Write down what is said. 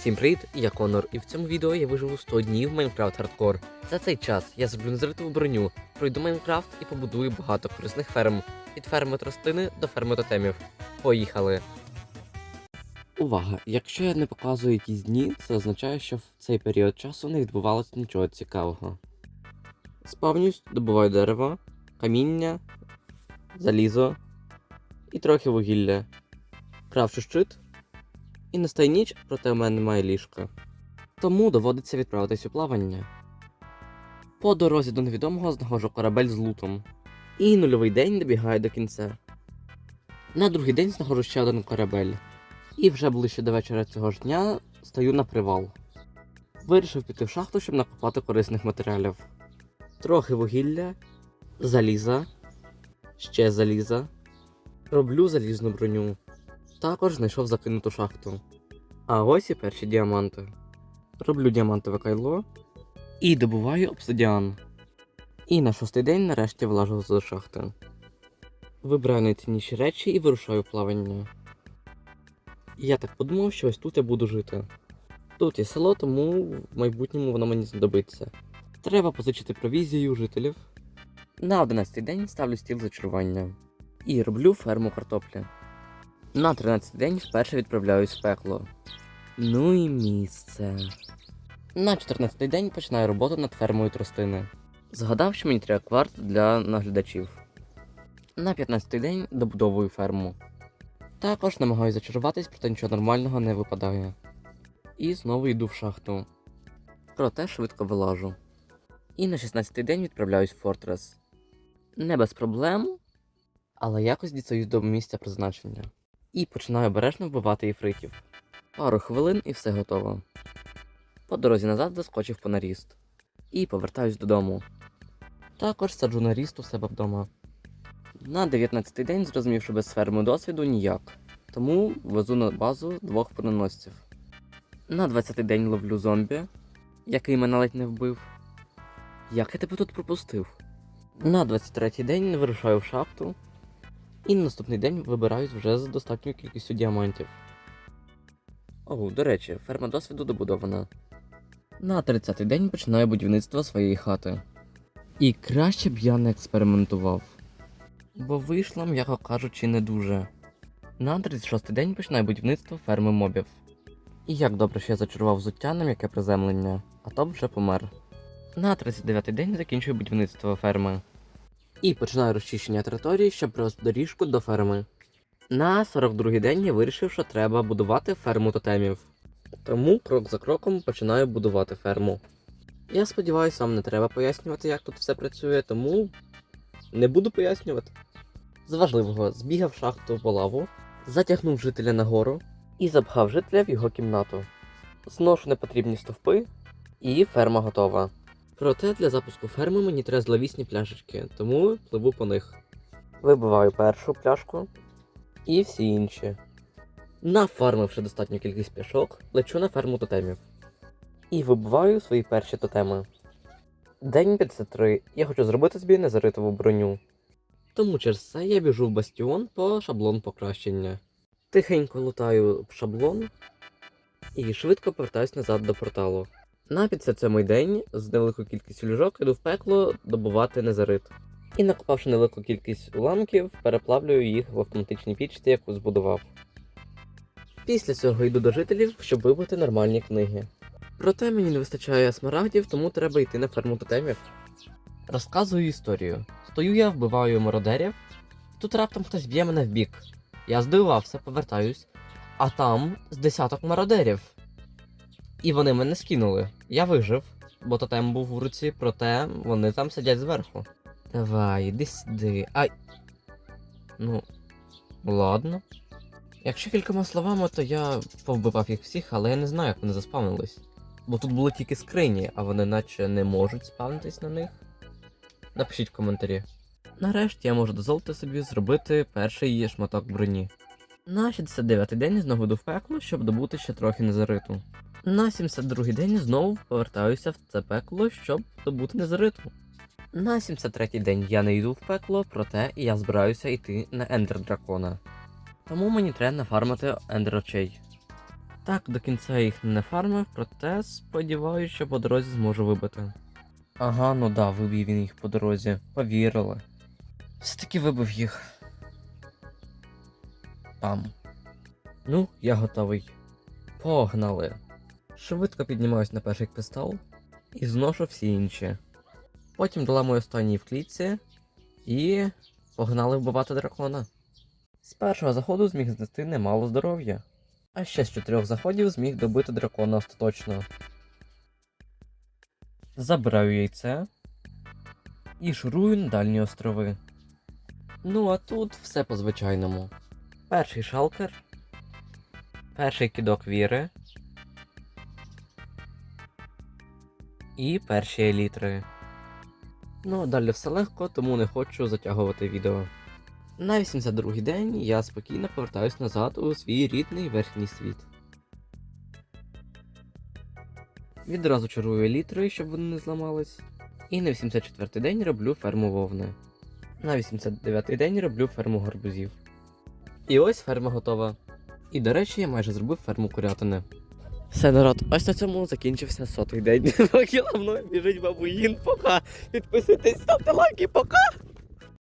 Всім привіт, я Конор, і в цьому відео я виживу 100 днів Майнкрафт Хардкор. За цей час я зроблю незритову броню, пройду Майнкрафт і побудую багато корисних ферм. Від ферми тростини до ферми тотемів. Поїхали! Увага! Якщо я не показую якісь дні, це означає, що в цей період часу не відбувалося нічого цікавого. Спавнюсь, добуваю дерево, каміння, залізо і трохи вугілля. Кравчу щит. І настає ніч, проте у мене немає ліжка. Тому доводиться відправитись у плавання. По дорозі до невідомого знаходжу корабель з лутом. І нульовий день добігає до кінця. На другий день знаходжу ще один корабель. І вже ближче до вечора цього ж дня стаю на привал. Вирішив піти в шахту, щоб накопати корисних матеріалів. Трохи вугілля, заліза, ще заліза. Роблю залізну броню. Також знайшов закинуту шахту. А ось і перші діаманти. Роблю діамантове кайло і добуваю обсидіан. І на шостий день нарешті влажу з шахти. Вибираю найцінніші речі і вирушаю плавання. Я так подумав, що ось тут я буду жити. Тут є село, тому в майбутньому воно мені знадобиться. Треба позичити провізію жителів. На 11 день ставлю стіл зачарування. І роблю ферму картоплі. На 13 день вперше відправляюсь в пекло. Ну і місце. На 14 день починаю роботу над фермою тростини. Згадав, що мені треба кварт для наглядачів. На 15 день добудовую ферму. Також намагаюся зачаруватись, проте нічого нормального не випадає. І знову йду в шахту. Проте швидко вилажу. І на 16 день відправляюсь в Фортрес. Не без проблем, але якось дістаюсь до місця призначення. І починаю обережно вбивати іфритів. Пару хвилин і все готово. По дорозі назад заскочив по наріст. І повертаюсь додому. Також саджу наріст у себе вдома. На 19-й день зрозумів, що без ферми досвіду ніяк. Тому везу на базу двох броненосців. На 20-й день ловлю зомбі, який мене ледь не вбив. Як я тебе тут пропустив? На 23-й день вирушаю в шахту, і на наступний день вибираюсь вже з достатньою кількістю діамантів. О, до речі, ферма досвіду добудована. На 30-й день починаю будівництво своєї хати. І краще б я не експериментував. Бо вийшло, м'яко кажучи, не дуже. На 36-й день починаю будівництво ферми мобів. І як добре, що я зачарував взуття на м'яке приземлення, а то вже помер. На 39-й день закінчую будівництво ферми. І починаю розчищення території, щоб привести доріжку до ферми. На 42-й день я вирішив, що треба будувати ферму тотемів. Тому крок за кроком починаю будувати ферму. Я сподіваюся, вам не треба пояснювати, як тут все працює, тому не буду пояснювати. З важливого збігав шахту по лаву, затягнув жителя нагору і запхав жителя в його кімнату. Зношу непотрібні стовпи, і ферма готова. Проте для запуску ферми мені треба зловісні пляшечки, тому пливу по них. Вибиваю першу пляшку і всі інші. Нафармивши достатню кількість пляшок, лечу на ферму тотемів. І вибиваю свої перші тотеми. День 53. Я хочу зробити собі незаритову броню. Тому через це я біжу в бастіон по шаблон покращення. Тихенько лутаю шаблон і швидко повертаюсь назад до порталу. На 57 день з невеликою кількістю ліжок іду в пекло добувати незарит. І накопавши невелику кількість уламків, переплавлюю їх в автоматичній пічці, яку збудував. Після цього йду до жителів, щоб вибити нормальні книги. Проте мені не вистачає смарагдів, тому треба йти на ферму тотемів. Розказую історію. Стою я, вбиваю мародерів. Тут раптом хтось б'є мене в бік. Я здивувався, повертаюсь, а там з десяток мародерів. І вони мене скинули. Я вижив, бо тотем був в руці, проте вони там сидять зверху. Давай, іди сюди. Ай. Ну, ладно. Якщо кількома словами, то я повбивав їх всіх, але я не знаю, як вони заспавнились. Бо тут були тільки скрині, а вони наче не можуть спавнитись на них. Напишіть в коментарі. Нарешті я можу дозволити собі зробити перший її шматок броні. На 69-й день знову йду в щоб добути ще трохи незариту. На 72-й день знову повертаюся в це пекло, щоб добути незариту. На 73-й день я не йду в пекло, проте я збираюся йти на ендер дракона. Тому мені треба нафармити ендер очей. Так, до кінця їх не фармив, проте сподіваюся, що по дорозі зможу вибити. Ага, ну да, вибив він їх по дорозі. Повірили. Все-таки вибив їх. Пам. Ну, я готовий. Погнали. Швидко піднімаюсь на перший кристал і зношу всі інші. Потім доламую останній в клітці і погнали вбивати дракона. З першого заходу зміг знести немало здоров'я, а ще з чотирьох заходів зміг добити дракона остаточно. Забираю яйце і шурую на дальні острови. Ну а тут все по-звичайному. Перший шалкер, перший кидок віри і перші елітри. Ну, далі все легко, тому не хочу затягувати відео. На 82-й день я спокійно повертаюсь назад у свій рідний верхній світ. Відразу чарую елітри, щоб вони не зламались. І на 84-й день роблю ферму вовни. На 89-й день роблю ферму гарбузів. І ось ферма готова. І до речі, я майже зробив ферму курятини. Все, народ, ось на цьому закінчився сотий день. Поки мною біжить бабуїн, пока. Підписуйтесь, ставте лайки, пока!